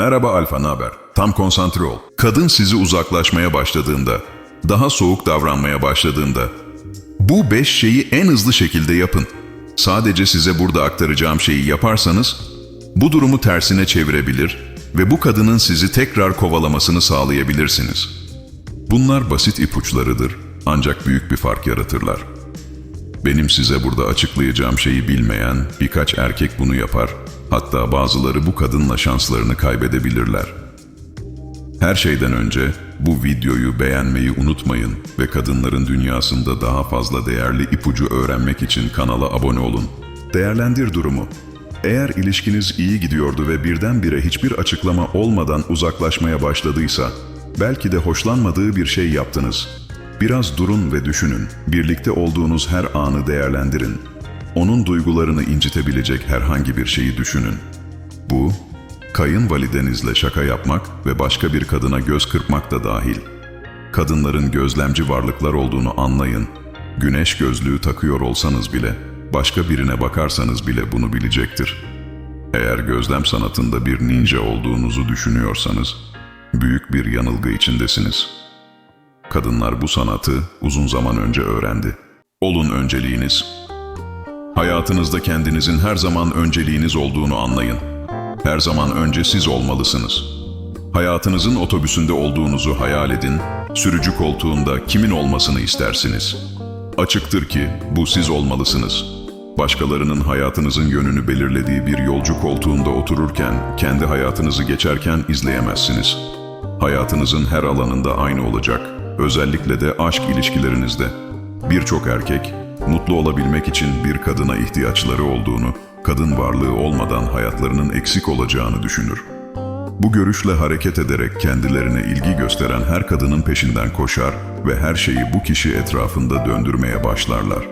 Merhaba Alfa, haber? Tam konsantre ol. Kadın sizi uzaklaşmaya başladığında, daha soğuk davranmaya başladığında, bu beş şeyi en hızlı şekilde yapın. Sadece size burada aktaracağım şeyi yaparsanız, bu durumu tersine çevirebilir ve bu kadının sizi tekrar kovalamasını sağlayabilirsiniz. Bunlar basit ipuçlarıdır ancak büyük bir fark yaratırlar. Benim size burada açıklayacağım şeyi bilmeyen birkaç erkek bunu yapar. Hatta bazıları bu kadınla şanslarını kaybedebilirler. Her şeyden önce bu videoyu beğenmeyi unutmayın ve kadınların dünyasında daha fazla değerli ipucu öğrenmek için kanala abone olun. Değerlendir durumu. Eğer ilişkiniz iyi gidiyordu ve birdenbire hiçbir açıklama olmadan uzaklaşmaya başladıysa, belki de hoşlanmadığı bir şey yaptınız. Biraz durun ve düşünün. Birlikte olduğunuz her anı değerlendirin. Onun duygularını incitebilecek herhangi bir şeyi düşünün. Bu, kayınvalidenizle şaka yapmak ve başka bir kadına göz kırpmak da dahil. Kadınların gözlemci varlıklar olduğunu anlayın. Güneş gözlüğü takıyor olsanız bile, başka birine bakarsanız bile bunu bilecektir. Eğer gözlem sanatında bir ninja olduğunuzu düşünüyorsanız, büyük bir yanılgı içindesiniz. Kadınlar bu sanatı uzun zaman önce öğrendi. Olun önceliğiniz. Hayatınızda kendinizin her zaman önceliğiniz olduğunu anlayın. Her zaman önce siz olmalısınız. Hayatınızın otobüsünde olduğunuzu hayal edin, sürücü koltuğunda kimin olmasını istersiniz? Açıktır ki bu siz olmalısınız. Başkalarının hayatınızın yönünü belirlediği bir yolcu koltuğunda otururken, kendi hayatınızı geçerken izleyemezsiniz. Hayatınızın her alanında aynı olacak, özellikle de aşk ilişkilerinizde. Birçok erkek, mutlu olabilmek için bir kadına ihtiyaçları olduğunu, kadın varlığı olmadan hayatlarının eksik olacağını düşünür. Bu görüşle hareket ederek kendilerine ilgi gösteren her kadının peşinden koşar ve her şeyi bu kişi etrafında döndürmeye başlarlar.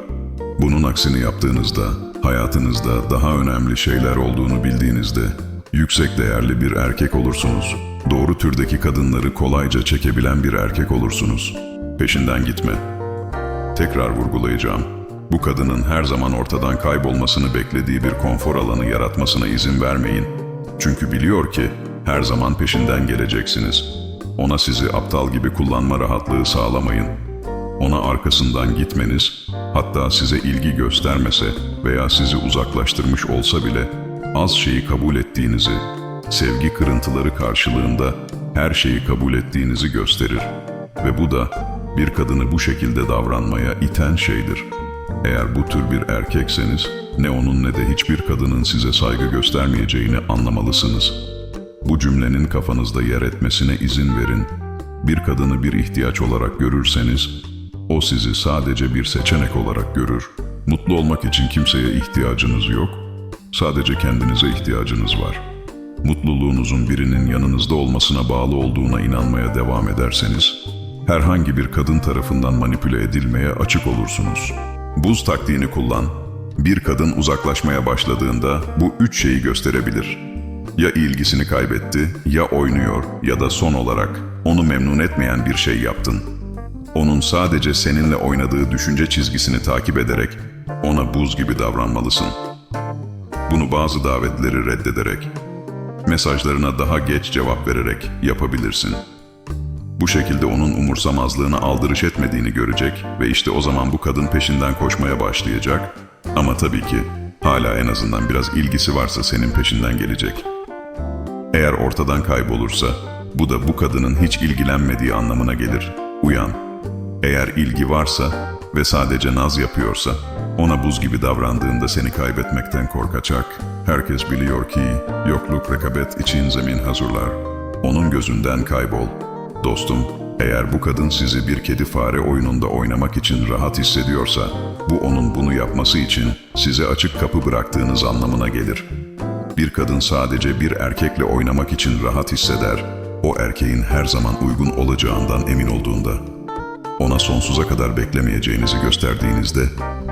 Bunun aksini yaptığınızda, hayatınızda daha önemli şeyler olduğunu bildiğinizde, yüksek değerli bir erkek olursunuz. Doğru türdeki kadınları kolayca çekebilen bir erkek olursunuz. Peşinden gitme. Tekrar vurgulayacağım. Bu kadının her zaman ortadan kaybolmasını beklediği bir konfor alanı yaratmasına izin vermeyin. Çünkü biliyor ki her zaman peşinden geleceksiniz. Ona sizi aptal gibi kullanma rahatlığı sağlamayın. Ona arkasından gitmeniz, hatta size ilgi göstermese veya sizi uzaklaştırmış olsa bile az şeyi kabul ettiğinizi, sevgi kırıntıları karşılığında her şeyi kabul ettiğinizi gösterir. Ve bu da bir kadını bu şekilde davranmaya iten şeydir. Eğer bu tür bir erkekseniz ne onun ne de hiçbir kadının size saygı göstermeyeceğini anlamalısınız. Bu cümlenin kafanızda yer etmesine izin verin. Bir kadını bir ihtiyaç olarak görürseniz, o sizi sadece bir seçenek olarak görür. Mutlu olmak için kimseye ihtiyacınız yok, sadece kendinize ihtiyacınız var. Mutluluğunuzun birinin yanınızda olmasına bağlı olduğuna inanmaya devam ederseniz, herhangi bir kadın tarafından manipüle edilmeye açık olursunuz. Buz taktiğini kullan. Bir kadın uzaklaşmaya başladığında bu üç şeyi gösterebilir. Ya ilgisini kaybetti, ya oynuyor ya da son olarak onu memnun etmeyen bir şey yaptın. Onun sadece seninle oynadığı düşünce çizgisini takip ederek ona buz gibi davranmalısın. Bunu bazı davetleri reddederek, mesajlarına daha geç cevap vererek yapabilirsin. Bu şekilde onun umursamazlığına aldırış etmediğini görecek ve işte o zaman bu kadın peşinden koşmaya başlayacak. Ama tabii ki hala en azından biraz ilgisi varsa senin peşinden gelecek. Eğer ortadan kaybolursa bu da bu kadının hiç ilgilenmediği anlamına gelir. Uyan. Eğer ilgi varsa ve sadece naz yapıyorsa ona buz gibi davrandığında seni kaybetmekten korkacak. Herkes biliyor ki yokluk rekabet için zemin hazırlar. Onun gözünden kaybol. Dostum, eğer bu kadın sizi bir kedi fare oyununda oynamak için rahat hissediyorsa, bu onun bunu yapması için size açık kapı bıraktığınız anlamına gelir. Bir kadın sadece bir erkekle oynamak için rahat hisseder, o erkeğin her zaman uygun olacağından emin olduğunda. Ona sonsuza kadar beklemeyeceğinizi gösterdiğinizde,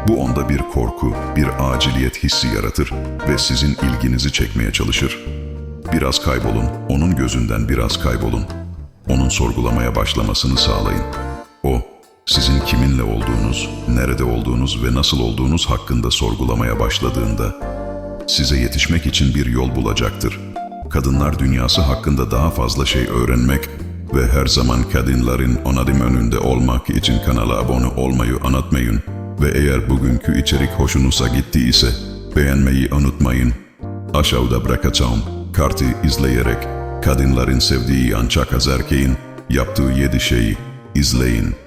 bu onda bir korku, bir aciliyet hissi yaratır ve sizin ilginizi çekmeye çalışır. Biraz kaybolun, onun gözünden biraz kaybolun. Onun sorgulamaya başlamasını sağlayın. O, sizin kiminle olduğunuz, nerede olduğunuz ve nasıl olduğunuz hakkında sorgulamaya başladığında, size yetişmek için bir yol bulacaktır. kadınlar dünyası hakkında daha fazla şey öğrenmek ve her zaman kadınların on adım önünde olmak için kanala abone olmayı unutmayın. Ve eğer bugünkü içerik hoşunuza gittiyse beğenmeyi unutmayın. Aşağıda bırakacağım kartı izleyerek kadınların sevdiği ancak az erkeğin yaptığı yedi şeyi izleyin.